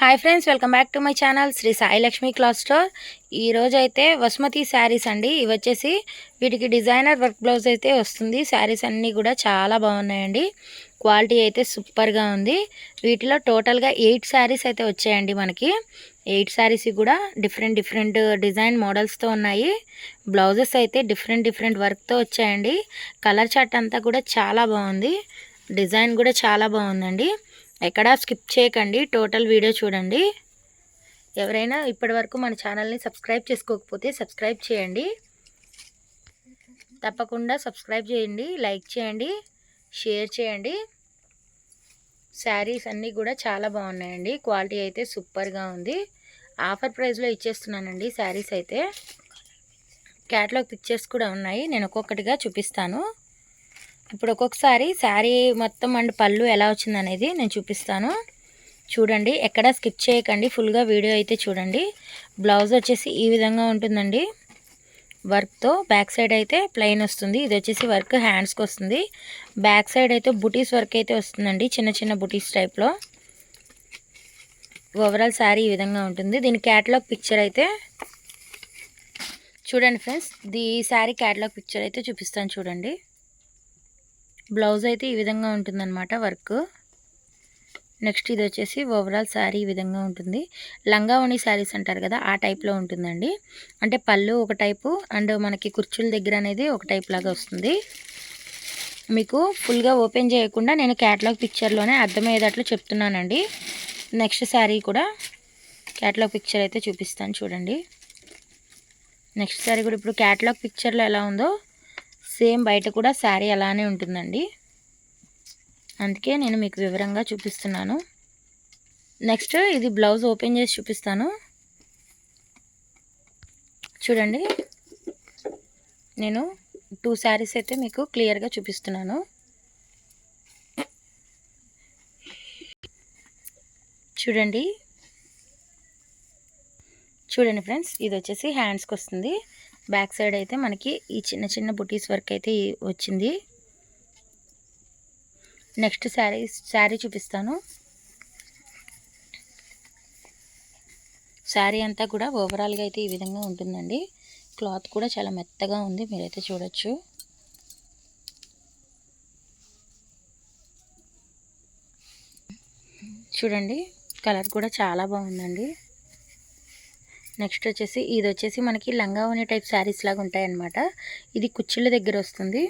Hi friends welcome back to my channel Sri Sai Lakshmi cloth store ఈరోజు అయితే వసుమతి శారీస్ అండి. ఇవి వచ్చేసి వీటికి డిజైనర్ వర్క్ బ్లౌజ్ అయితే వస్తుంది. శారీస్ అన్నీ కూడా చాలా బాగున్నాయండి. క్వాలిటీ అయితే సూపర్గా ఉంది. వీటిలో టోటల్గా ఎయిట్ శారీస్ అయితే వచ్చాయండి మనకి. ఎయిట్ శారీస్ కూడా డిఫరెంట్ డిఫరెంట్ డిజైన్ మోడల్స్తో ఉన్నాయి. బ్లౌజెస్ అయితే డిఫరెంట్ డిఫరెంట్ వర్క్తో వచ్చాయండి. కలర్ చార్ట్ అంతా కూడా చాలా బాగుంది. డిజైన్ కూడా చాలా బాగుందండి. ఎక్కడా స్కిప్ చేయకండి టోటల్ వీడియో చూడండి. ఎవరైనా ఇప్పటి వరకు మన ఛానల్ని సబ్స్క్రైబ్ చేసుకోకపోతే సబ్స్క్రైబ్ చేయండి. తప్పకుండా సబ్స్క్రైబ్ చేయండి లైక్ చేయండి షేర్ చేయండి. శారీస్ అన్నీ కూడా చాలా బాగున్నాయండి క్వాలిటీ అయితే సూపర్గా ఉంది. ఆఫర్ ప్రైస్లో ఇచ్చేస్తున్నానండి శారీస్ అయితే. క్యాట్లాగ్ పిక్చర్స్ కూడా ఉన్నాయి నేను ఒక్కొక్కటిగా చూపిస్తాను. ఇప్పుడు ఒక్కొక్కసారి శారీ మొత్తం అండ్ పళ్ళు ఎలా వచ్చింది అనేది నేను చూపిస్తాను. చూడండి ఎక్కడ స్కిప్ చేయకండి ఫుల్గా వీడియో అయితే చూడండి. బ్లౌజ్ వచ్చేసి ఈ విధంగా ఉంటుందండి. వర్క్తో బ్యాక్ సైడ్ అయితే ప్లెయిన్ వస్తుంది. ఇది వచ్చేసి వర్క్ హ్యాండ్స్కి వస్తుంది. బ్యాక్ సైడ్ అయితే బుటీస్ వర్క్ అయితే వస్తుందండి చిన్న చిన్న బుటీస్ టైప్లో. ఓవరాల్ శారీ ఈ విధంగా ఉంటుంది. దీని క్యాటలాగ్ పిక్చర్ అయితే చూడండి ఫ్రెండ్స్ ఈ శారీ క్యాటలాగ్ పిక్చర్ అయితే చూపిస్తాను చూడండి. బ్లౌజ్ అయితే ఈ విధంగా ఉంటుందన్నమాట వర్క్. నెక్స్ట్ ఇది వచ్చేసి ఓవరాల్ శారీ ఈ విధంగా ఉంటుంది. లంగా ఓణి శారీస్ అంటారు కదా ఆ టైప్లో ఉంటుందండి. అంటే పళ్ళు ఒక టైపు అండ్ మనకి కుర్చీల దగ్గర అనేది ఒక టైప్ లాగా వస్తుంది. మీకు ఫుల్గా ఓపెన్ చేయకుండా నేను క్యాటలాగ్ పిక్చర్లోనే అర్థమయ్యేటట్లు చెప్తున్నానండి. నెక్స్ట్ శారీ కూడా క్యాటలాగ్ పిక్చర్ అయితే చూపిస్తాను చూడండి. నెక్స్ట్ శారీ కూడా ఇప్పుడు క్యాటలాగ్ పిక్చర్లో ఎలా ఉందో సేమ్ బయట కూడా శారీ అలానే ఉంటుందండి. అందుకే నేను మీకు వివరంగా చూపిస్తున్నాను. నెక్స్ట్ ఇది బ్లౌజ్ ఓపెన్ చేసి చూపిస్తాను. చూడండి. నేను టూ శారీస్ అయితే మీకు క్లియర్గా చూపిస్తున్నాను. చూడండి. చూడండి ఫ్రెండ్స్ ఇది వచ్చేసి హ్యాండ్స్కి వస్తుంది. బ్యాక్ సైడ్ అయితే మనకి ఈ చిన్న చిన్న బుటీస్ వర్క్ అయితే వచ్చింది. నెక్స్ట్ శారీ శారీ చూపిస్తాను. శారీ అంతా కూడా ఓవరాల్గా అయితే ఈ విధంగా ఉంటుందండి. క్లాత్ కూడా చాలా మెత్తగా ఉంది మీరైతే చూడొచ్చు. చూడండి కలర్ కూడా చాలా బాగుందండి. నెక్స్ట్ వచ్చేసి ఇది వచ్చేసి మనకి లంగా ఉనే టైప్ శారీస్ లాగా ఉంటాయన్నమాట. ఇది కుచ్చిళ్ళ దగ్గర వస్తుంది.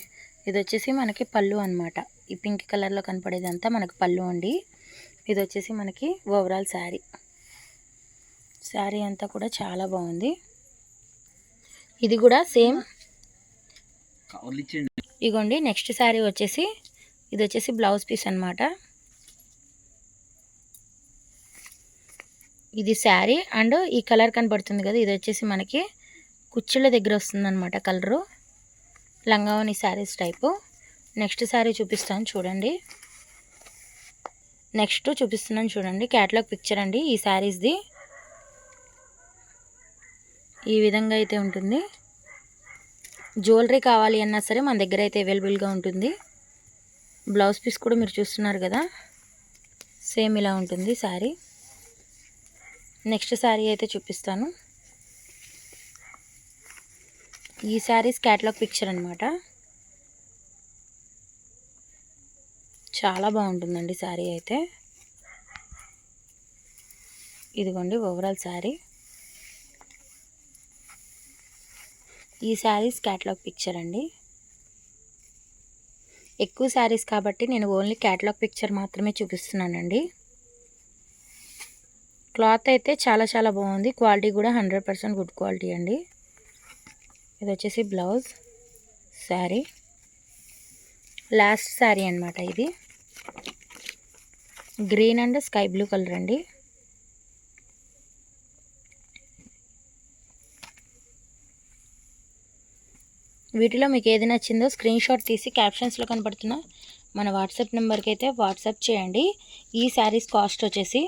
ఇది వచ్చేసి మనకి పళ్ళు అనమాట ఈ పింక్ కలర్లో కనపడేదంతా మనకి పళ్ళు అండి. ఇది వచ్చేసి మనకి ఓవరాల్ శారీ. శారీ అంతా కూడా చాలా బాగుంది. ఇది కూడా సేమ్. ఇగోండి నెక్స్ట్ శారీ వచ్చేసి ఇది వచ్చేసి బ్లౌజ్ పీస్ అనమాట ఇది శారీ అండ్ ఈ కలర్ కనబడుతుంది కదా ఇది వచ్చేసి మనకి కుచ్చిళ్ళ దగ్గర వస్తుందన్నమాట కలరు. లంగావని శారీస్ టైపు. నెక్స్ట్ శారీ చూపిస్తాను చూడండి. నెక్స్ట్ చూపిస్తున్నాను చూడండి. క్యాటలాగ్ పిక్చర్ అండి ఈ శారీస్ది. ఈ విధంగా అయితే ఉంటుంది. జ్యువెలరీ కావాలి అన్నా సరే మన దగ్గర అయితే అవైలబుల్గా ఉంటుంది. బ్లౌజ్ పీస్ కూడా మీరు చూస్తున్నారు కదా సేమ్ ఇలా ఉంటుంది శారీ. నెక్స్ట్ శారీ అయితే చూపిస్తాను. ఈ శారీస్ క్యాటలాగ్ పిక్చర్ అనమాట చాలా బాగుంటుందండి శారీ అయితే. ఇదిగోండి ఓవరాల్ శారీ. ఈ శారీస్ క్యాటలాగ్ పిక్చర్ అండి. ఎక్కువ శారీస్ కాబట్టి నేను ఓన్లీ క్యాటలాగ్ పిక్చర్ మాత్రమే చూపిస్తున్నానండి. క్లాత్ అయితే చాలా చాలా బాగుంది. క్వాలిటీ కూడా హండ్రెడ్ పర్సెంట్ గుడ్ క్వాలిటీ అండి. ఇది వచ్చేసి బ్లౌజ్ శారీ. లాస్ట్ శారీ అనమాట ఇది. Green and sky blue colour అండి. వీటిలో మీకు ఏది నచ్చిందో స్క్రీన్ షాట్ తీసి క్యాప్షన్స్లో కనపడుతున్న మన వాట్సాప్ నెంబర్కి అయితే వాట్సాప్ చేయండి. ఈ శారీస్ కాస్ట్ వచ్చేసి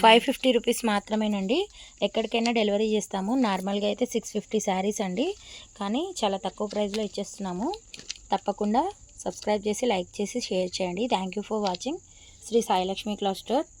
ఫైవ్ ఫిఫ్టీ రూపీస్ మాత్రమేనండి. ఎక్కడికైనా డెలివరీ చేస్తాము. నార్మల్గా అయితే సిక్స్ ఫిఫ్టీ శారీస్ అండి. కానీ చాలా తక్కువ ప్రైస్లో ఇచ్చేస్తున్నాము. తప్పకుండా సబ్స్క్రైబ్ చేసి లైక్ చేసి షేర్ చేయండి. Thank for watching. Sri Sailakshmi class store.